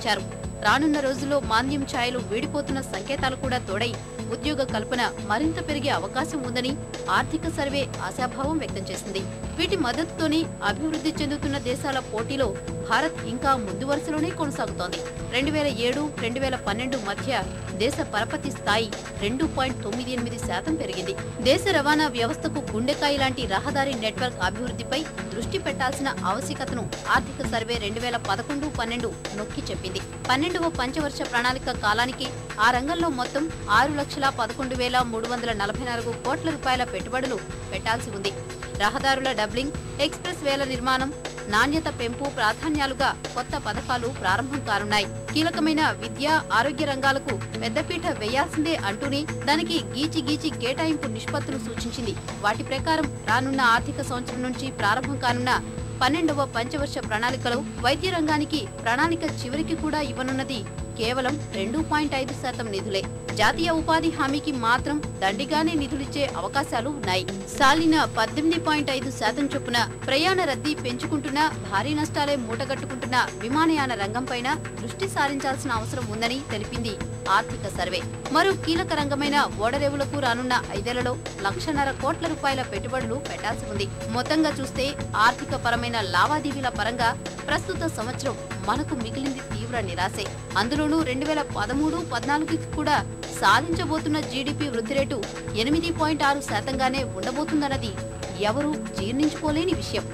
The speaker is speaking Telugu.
వెల్లడించారు రానున్న రోజుల్లో మాంద్యం ఛాయలు వీడిపోతున్న సంకేతాలు కూడా తోడై ఉద్యోగ కల్పన మరింత పెరిగే అవకాశం ఉందని ఆర్థిక సర్వే ఆశాభావం వ్యక్తం చేసింది. వీటి మద్దతుతోనే అభివృద్ధి చెందుతున్న దేశాల పోటీలో భారత్ ఇంకా ముందు వరుసలోనే కొనసాగుతోంది. రెండు వేల ఏడు రెండు వేల పన్నెండు మధ్య దేశ పరపతి స్థాయి రెండు పాయింట్ తొమ్మిది ఎనిమిది శాతం పెరిగింది. దేశ రవాణా వ్యవస్థకు గుండెకాయ లాంటి రహదారి నెట్వర్క్ అభివృద్ధిపై దృష్టి పెట్టాల్సిన ఆవశ్యకతను ఆర్థిక సర్వే రెండు వేల పదకొండు పన్నెండు నొక్కి చెప్పింది. పన్నెండవ పంచవర్ష ప్రణాళిక కాలానికి ఆ రంగంలో మొత్తం ఆరు లక్షల పదకొండు వేల మూడు వందల నలభై నాలుగు కోట్ల రూపాయల పెట్టుబడులు పెట్టాల్సి ఉంది. రహదారుల డబ్లింగ్ ఎక్స్ప్రెస్ వేల నిర్మాణం నాణ్యత పెంపు ప్రాధాన్యాలుగా కొత్త పథకాలు ప్రారంభం కానున్నాయి. కీలకమైన విద్య ఆరోగ్య రంగాలకు పెద్దపీట వేయాల్సిందే అంటూనే దానికి గీచి గీచి కేటాయింపు నిష్పత్తులు సూచించింది. వాటి ప్రకారం రానున్న ఆర్థిక సంవత్సరం నుంచి ప్రారంభం కానున్న పన్నెండవ పంచవర్ష ప్రణాళికలో వైద్య రంగానికి ప్రణాళిక చివరికి కూడా ఇవ్వనున్నది కేవలం రెండు పాయింట్ ఐదు శాతం నిధులే. జాతీయ ఉపాధి హామీకి మాత్రం దండిగానే నిధులిచ్చే అవకాశాలు ఉన్నాయి. సాలిన పద్దెనిమిది పాయింట్ ఐదు శాతం చొప్పున ప్రయాణ రద్దీ పెంచుకుంటున్నా భారీ నష్టాలే మూటగట్టుకుంటున్న విమానయాన రంగంపైన దృష్టి సారించాల్సిన అవసరం ఉందని తెలిపింది ఆర్థిక సర్వే. మరో కీలక రంగమైన ఓడరేవులకు రానున్న ఐదేళ్ళలో లక్షన్నర కోట్ల రూపాయల పెట్టుబడులు పెట్టాల్సి ఉంది. మొత్తంగా చూస్తే ఆర్థిక పరమైన లావాదేవీల పరంగా ప్రస్తుత సంవత్సరం మనకు మిగిలింది తీవ్ర నిరాశే. అందులోనూ రెండు వేల పదమూడు పద్నాలుగుకి కూడా సాధించబోతున్న జీడీపీ వృద్ధి రేటు ఎనిమిది పాయింట్ ఆరు శాతంగానే ఉండబోతుందన్నది ఎవరూ జీర్ణించుకోలేని విషయం.